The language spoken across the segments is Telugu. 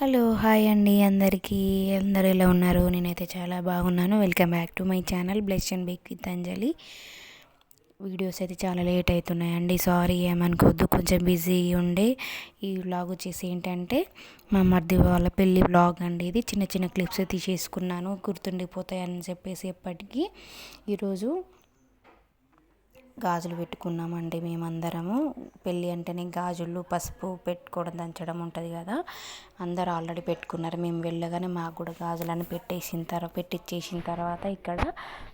హలో హాయ్ అండి అందరికీ. అందరు ఎలా ఉన్నారు? నేనైతే చాలా బాగున్నాను. Welcome back to my channel bless and bake with Anjali. Videos అయితే చాలా లేట్ అవుతున్నాయండి. సారీ ఏమనుకోవద్దు. కొంచెం బిజీ ఉండే ఈ వ్లాగ్ వచ్చేసి ఏంటంటే మా మర్ది వాళ్ళ పెళ్ళి వ్లాగ్ అండి ఇది. చిన్న చిన్న క్లిప్స్ తీసేసుకున్నాను. గుర్తుండిపోతాయని చెప్పేసి ఎప్పటికీ. ఈరోజు గాజులు పెట్టుకున్నామండి మేమందరము. పెళ్ళి అంటేనే గాజులు పసుపు పెట్టుకోవడం దంచడం ఉంటుంది కదా. అందరు ఆల్రెడీ పెట్టుకున్నారు. మేము వెళ్ళగానే మాకు కూడా గాజులను పెట్టేసిన తర్వాత పెట్టించేసిన తర్వాత ఇక్కడ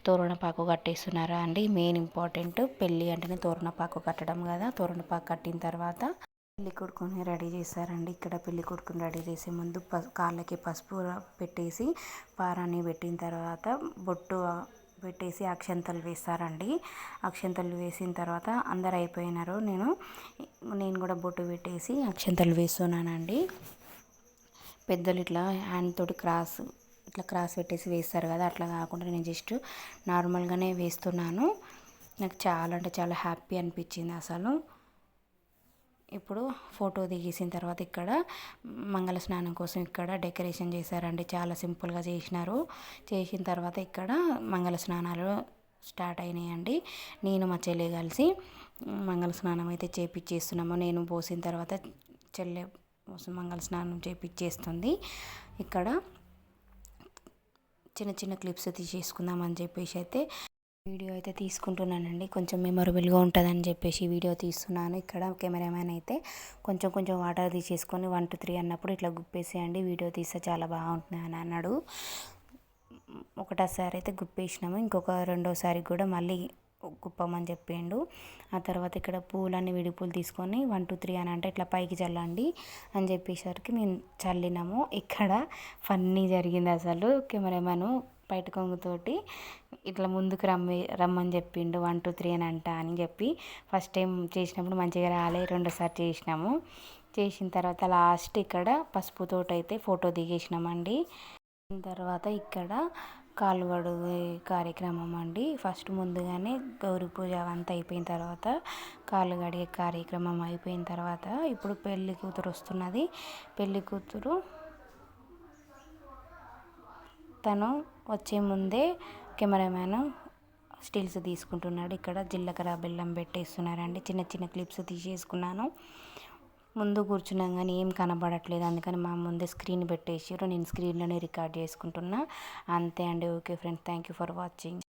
తోరణపాకు కట్టేస్తున్నారా అండి. మెయిన్ ఇంపార్టెంట్ పెళ్ళి అంటేనే తోరణపాకు కట్టడం కదా. తోరణపాకు కట్టిన తర్వాత పెళ్ళి కొడుకుని రెడీ చేశారండి. ఇక్కడ పెళ్ళి కొడుకుని రెడీ చేసే ముందు పసు కాళ్ళకి పసుపు పెట్టేసి పారాన్ని పెట్టిన తర్వాత బొట్టు పెట్టేసి అక్షంతలు వేస్తారండి. అక్షంతలు వేసిన తర్వాత అందరు అయిపోయినారు. నేను నేను కూడా బొట్టు పెట్టేసి అక్షంతలు వేస్తున్నానండి. పెద్దలు ఇట్లా హ్యాండ్ తోటి క్రాస్ ఇట్లా క్రాస్ పెట్టేసి వేస్తారు కదా అట్లా కాకుండా నేను జస్ట్ నార్మల్గానే వేస్తున్నాను. నాకు చాలా అంటే చాలా హ్యాపీ అనిపించింది అసలు. ఇప్పుడు ఫోటో దిగేసిన తర్వాత ఇక్కడ మంగళ స్నానం కోసం ఇక్కడ డెకరేషన్ చేశారండి. చాలా సింపుల్గా చేసినారు. చేసిన తర్వాత ఇక్కడ మంగళ స్నానాలు స్టార్ట్ అయినాయండి. నేను మా చెల్లి కలిసి మంగళ స్నానం అయితే చేపిచ్చేస్తున్నాము. నేను పోసిన తర్వాత చెల్లె మంగళ స్నానం చేపిచ్చేస్తుంది. ఇక్కడ చిన్న చిన్న క్లిప్స్ తీసేసుకుందామని చెప్పేసి అయితే వీడియో అయితే తీసుకుంటున్నానండి. కొంచెం మెమొరబుల్గా ఉంటుందని చెప్పేసి వీడియో తీస్తున్నాను. ఇక్కడ కెమెరామ్యాన్ అయితే కొంచెం కొంచెం వాటర్ తీసేసుకొని వన్ టు త్రీ అన్నప్పుడు ఇట్లా గుప్పేసేయండి. వీడియో తీస్తే చాలా బాగుంటుంది అని అన్నాడు. ఒకటోసారి అయితే గుప్పేసినాము. ఇంకొక రెండోసారి కూడా మళ్ళీ గుప్పమని చెప్పిండు. ఆ తర్వాత ఇక్కడ పూలన్నీ విడి పూలు తీసుకొని వన్ టూ త్రీ అని అంటే ఇట్లా పైకి చల్లండి అని చెప్పేసరికి మేము చల్లినాము. ఇక్కడ ఫన్నీ జరిగింది అసలు కెమెరామెన్ బయట కొంగుతోటి. ఇట్లా ముందుకు రమ్మి రమ్మని చెప్పిండు వన్ టూ త్రీ అని అంట అని చెప్పి ఫస్ట్ టైం చేసినప్పుడు మంచిగా రాలే రెండోసారి చేసినాము. చేసిన తర్వాత లాస్ట్ ఇక్కడ పసుపుతోటి అయితే ఫోటో దిగేసినామండి. తర్వాత ఇక్కడ కాలువడు కార్యక్రమం అండి. ఫస్ట్ ముందుగానే గౌరీ పూజ అంతా అయిపోయిన తర్వాత కాలు గడిగే కార్యక్రమం అయిపోయిన తర్వాత ఇప్పుడు పెళ్ళి కూతురు వస్తున్నది. పెళ్ళి కూతురు తను వచ్చే ముందే కెమెరామ్యాన్ స్టిల్స్ తీసుకుంటున్నాడు ఇక్కడ. జీలకర్ర బెల్లం పెట్టేస్తున్నారండి. చిన్న చిన్న క్లిప్స్ తీసేసుకున్నాను. ముందు కూర్చున్నాం కానీ ఏం కనబడట్లేదు. అందుకని మా ముందే స్క్రీన్ పెట్టేసారు నేను స్క్రీన్లోనే రికార్డ్ చేసుకుంటున్నా. అంతే అండి. Okay friends. Thank you for watching.